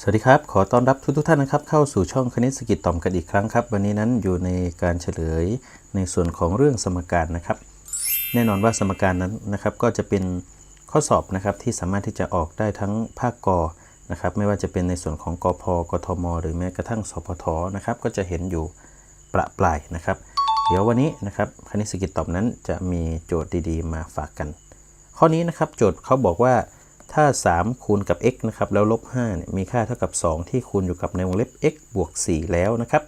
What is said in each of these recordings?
สวัสดีครับ ขอต้อนรับทุกทุกท่านนะครับเข้าสู่ช่องคณิตสกิจต่อมกันอีกครั้งครับ วันนี้นั้นอยู่ในการเฉลยในส่วนของเรื่องสมการนะครับ แน่นอนว่าสมการนั้นนะครับก็จะเป็นข้อสอบนะครับที่สามารถที่จะออกได้ทั้งภาคกนะครับไม่ว่าจะเป็นในส่วนของกพกทม หรือแม้กระทั่งสพทนะครับก็จะเห็นอยู่ประปรายนะครับ เดี๋ยววันนี้นะครับคณิตสกิจตอบนั้นจะมีโจทย์ดีๆ มาฝากกัน ข้อนี้นะครับโจทย์เขาบอกว่า ถ้า 3 คูณกับ x นะครับแล้วลบ5เนี่ยมีค่าเท่ากับ 2 ที่คูณอยู่กับในวงเล็บ x บวก 4 แล้วนะครับ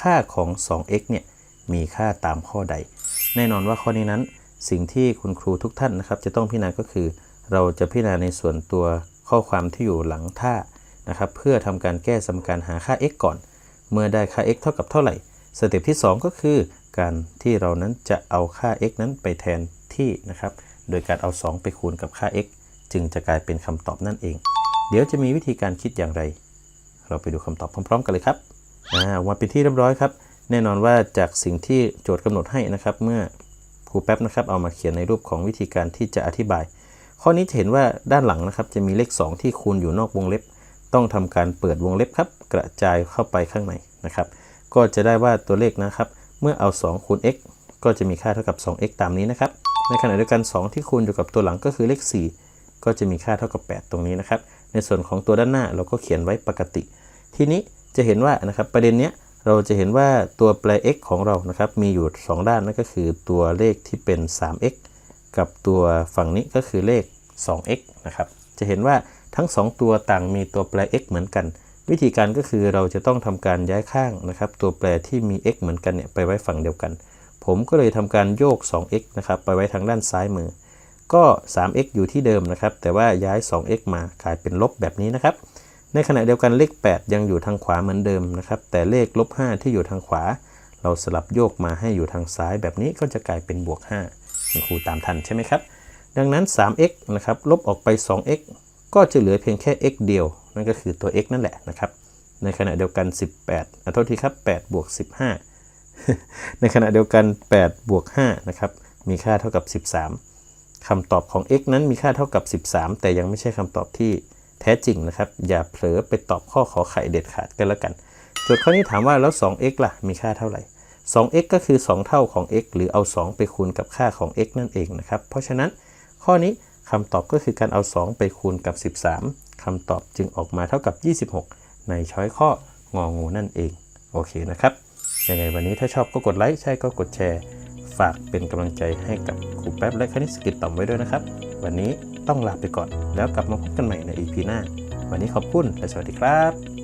ค่าของ 2x เนี่ยมีค่าตามข้อใด แน่นอนว่าข้อนี้นั้น สิ่งที่คุณครูทุกท่านนะครับ จะต้องพิจารณาก็คือ เราจะพิจารณาในส่วนตัวข้อความที่อยู่หลังท่านะครับ เพื่อทำการแก้สมการหาค่า x ก่อน เมื่อได้ค่า x เท่ากับเท่าไหร่สเต็ปที่ 2 ก็คือ การที่เรานั้นจะเอาค่า x นั้นไปแทนที่นะครับ โดยการเอา 2 ไปคูณกับค่า x จึงจะกลายเป็นคำตอบนั่นเอง เดี๋ยวจะมีวิธีการคิดอย่างไร เราไปดูคำตอบพร้อม ๆ กันเลยครับอ่าอกมาเป็นที่เรียบร้อยครับ แน่นอนว่าจากสิ่งที่โจทย์กำหนดให้นะครับ เมื่อครูแป๊บนะครับเอามาเขียนในรูปของวิธีการที่จะอธิบาย ข้อนี้จะเห็นว่าด้านหลังนะครับจะมีเลข 2 ที่คูณอยู่นอกวงเล็บ ต้องทำการเปิดวงเล็บครับ กระจายเข้าไปข้างในนะครับ ก็จะได้ว่าตัวเลขนะครับเมื่อเอา 2 คูณ x ก็จะมีค่าเท่ากับ 2x ตามนี้นะครับ ในขณะเดียวกัน 2 ที่คูณอยู่กับตัวหลังก็คือเลข 4 ก็จะมีค่าเท่ากับ 8 ตรงนี้นะครับ ในส่วนของตัวด้านหน้าเราก็เขียนไว้ปกติ ทีนี้จะเห็นว่านะครับประเด็นเนี้ยเราจะเห็นว่าตัวแปร x ของเรานะครับมีอยู่ 2 ด้านนั่นก็คือตัวเลขที่เป็น 3x กับตัวฝั่งนี้ก็คือเลข 2x นะครับจะเห็นว่าทั้ง 2 ตัวต่างมีตัวแปร x เหมือนกัน วิธีการก็คือเราจะต้องทำการย้ายข้างนะครับ ตัวแปรที่มี x เหมือนกันเนี่ยไปไว้ฝั่งเดียวกัน ผมก็เลยทำการโยก 2x นะครับไปไว้ทางด้านซ้ายมือ ก็ 3x อยู่ที่เดิมนะครับ แต่ว่าย้าย 2x มากลายเป็นลบแบบนี้นะครับ ในขณะเดียวกันเลข 8 ยังอยู่ทางขวาเหมือนเดิมนะครับ แต่เลขลบ5ที่อยู่ทางขวา เราสลับโยกมาให้อยู่ทางซ้ายแบบนี้ก็จะกลายเป็นบวก5คุณครูตามทันใช่ไหมครับ ดังนั้น 3x นะครับลบออกไป 2x ก็จะเหลือเพียงแค่ x เดียว นั่นก็คือตัว x นั่นแหละนะครับ ในขณะเดียวกัน 18ขอโทษทีครับ8บวก15 ในขณะเดียวกัน8บวก5นะครับ มีค่าเท่ากับ 13 คำตอบของ x นั้นมีค่าเท่ากับ 13 แต่ยังไม่ใช่คำตอบที่แท้จริงนะครับ อย่าเผลอไปตอบข้อขอไข่เด็ดขาดกันแล้วกันโจทย์ข้อนี้ถามว่าแล้ว 2x ล่ะ มีค่าเท่าไหร่ 2x ก็คือ 2 เท่าของ x หรือเอา 2 ไปคูณกับค่าของ x นั่นเองนะครับ เพราะฉะนั้นข้อนี้คำตอบก็คือการเอา 2 ไปคูณกับ 13คำตอบจึงออกมาเท่ากับ 26 ในช้อยข้ององูนั่นเอง โอเคนะครับ ยังไงวันนี้ถ้าชอบก็กดไลค์ ใช่ก็กดแชร์ ฝากเป็นกำลังใจให้กับครูแป๊บและคณิตสกิจต่อมไว้ด้วยนะครับ วันนี้ต้องลาไปก่อนแล้วกลับมาพบกันใหม่ใน EP หน้า วันนี้ขอบคุณและสวัสดีครับ